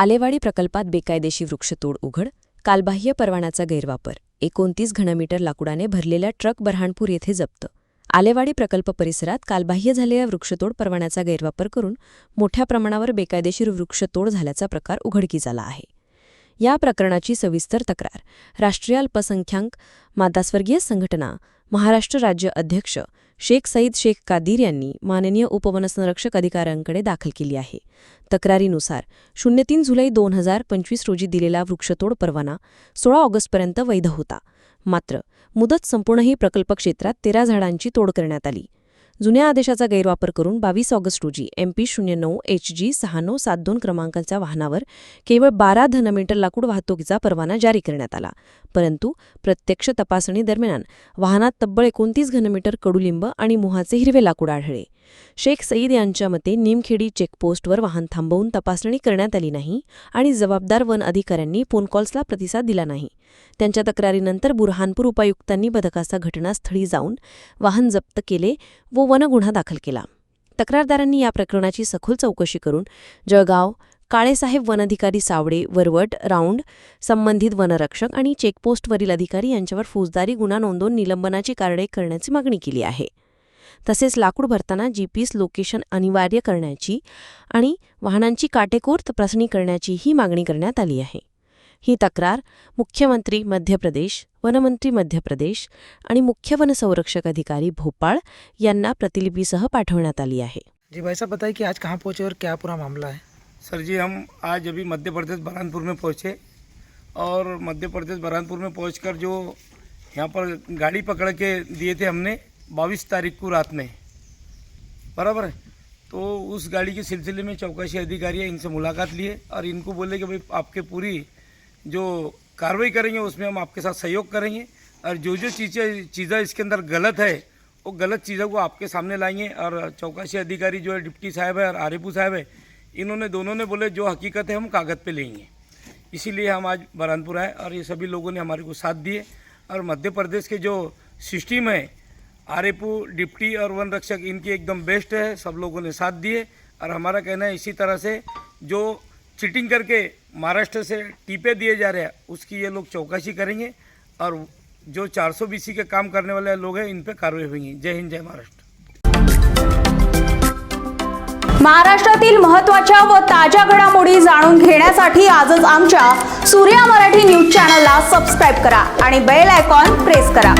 आलेवाडी प्रकल्पात बेकायदेशीर वृक्षतोड उघड कालबाह्य परवानाचा गैरवापर एकोणतीस घनमीटर लाकूडाने भरलेल्या ट्रक बऱ्हाणपूर येथे जप्त. आलेवाडी प्रकल्प परिसरात कालबाह्य झालेल्या वृक्षतोड परवान्याचा गैरवापर करून मोठ्या प्रमाणावर बेकायदेशीर वृक्षतोड झाल्याचा प्रकार उघडकीस आला आहे. या प्रकरणाची सविस्तर तक्रार राष्ट्रीय अल्पसंख्याक मागासवर्गीय संघटना महाराष्ट्र राज्य अध्यक्ष शेख सईद शेख कादीर यांनी माननीय उपवनसंरक्षक अधिकाऱ्यांकडे दाखल केली आहे. तक्रारीनुसार शून्य तीन जुलै दोन हजार पंचवीस रोजी दिलेला वृक्षतोड परवाना सोळा ऑगस्टपर्यंत वैध होता. मात्र मुदत संपूर्णही प्रकल्प क्षेत्रात तेरा झाडांची तोड करण्यात आली. जुन्या आदेशाचा गैरवापर करून बावीस ऑगस्ट रोजी एमपी शून्य नऊ एच जी सहा नऊ सात दोन क्रमांकाच्या वाहनावर केवळ बारा धनमीटर लाकूड वाहतुकीचा परवाना जारी करण्यात आला. परंतु प्रत्यक्ष तपासणी दरम्यान वाहनात तब्बल एकोणतीस घनमीटर कडुलिंब आणि मोहाचे हिरवे लाकूड आढळले. शेख सईद यांच्या मते निमखेडी चेकपोस्टवर वाहन थांबवून तपासणी करण्यात आली नाही आणि जबाबदार वन अधिकाऱ्यांनी फोन कॉल्सला प्रतिसाद दिला नाही. त्यांच्या तक्रारीनंतर बुरहानपूर उपायुक्तांनी बदकाचा घटनास्थळी जाऊन वाहन जप्त केले. व वनगुन्हा दाखल केला. तक्रारदारांनी या प्रकरणाची सखोल चौकशी करून जळगाव काळेसाहेब वनधिकारी सावडे वरवट राऊंड संबंधित वनरक्षक आणि चेकपोस्टवरील अधिकारी यांच्यावर फौजदारी गुन्हा नोंदवून निलंबनाची कारवाई करण्याची मागणी केली आहे. तसेच लाकूड भरताना जीपीएस लोकेशन अनिवार्य करण्याची आणि वाहनांची काटेकोर तपासणी करण्याचीही मागणी करण्यात आली आहे. ही तक्रार मुख्यमंत्री मध्य प्रदेश वनमंत्री मध्य प्रदेश आणि मुख्य वनसंरक्षक अधिकारी भोपाळ यांना प्रतिलिपीसह पाठवण्यात आली आहे. जी भाई साहब बताइए कि आज कहाँ पहुँचे और क्या पूरा मामला है? सर जी हम आज अभी मध्य प्रदेश बरहानपुर में पहुँचे और मध्य प्रदेश बरहानपुर में पहुंचकर जो यहाँ पर गाड़ी पकड़ के दिए थे हमने बाईस तारीख को रात में बराबर है? तो उस गाड़ी के सिलसिले में चौकसी अधिकारी है इनसे मुलाकात लिए और इनको बोले कि भाई आपके पूरी जो कार्रवाई करेंगे, उसमें हम आपके साथ सहयोग करेंगे। और जो जो चीज़ें चीज़ें इसके अंदर गलत है, वो गलत चीज़ों को आपके सामने लाएँगे। और चौकसी अधिकारी जो है, डिप्टी साहब है और आरिफू साहब है, इन्होंने, दोनों ने बोले, जो हकीकत है, हम कागज़ पे लेंगे। इसीलिए हम आज बरहानपुर आए और ये सभी लोगों ने हमारे को साथ दिए। और मध्य प्रदेश के जो सिस्टम है आरेपू डिप्टी और वन रक्षक, इनकी एकदम बेस्ट है, सब लोगों ने साथ दिए। और हमारा कहना है, इसी तरह से जो चीटिंग करके महाराष्ट्र से टीपे दिए जा रहे हैं। उसकी ये लोग चौकसी करेंगे और जो 400 बीसी के काम करने वाले लोग हैं इन पे कार्रवाई होगी। जय हिंद जय महाराष्ट्र। महाराष्ट्रातील महत्त्वाच्या व ताज्या घडामोडी जाणून घेण्यासाठी आजच आमच्या सूर्या मराठी न्यूज चॅनलला सबस्क्राईब करा आणि बेल आयकॉन प्रेस करा.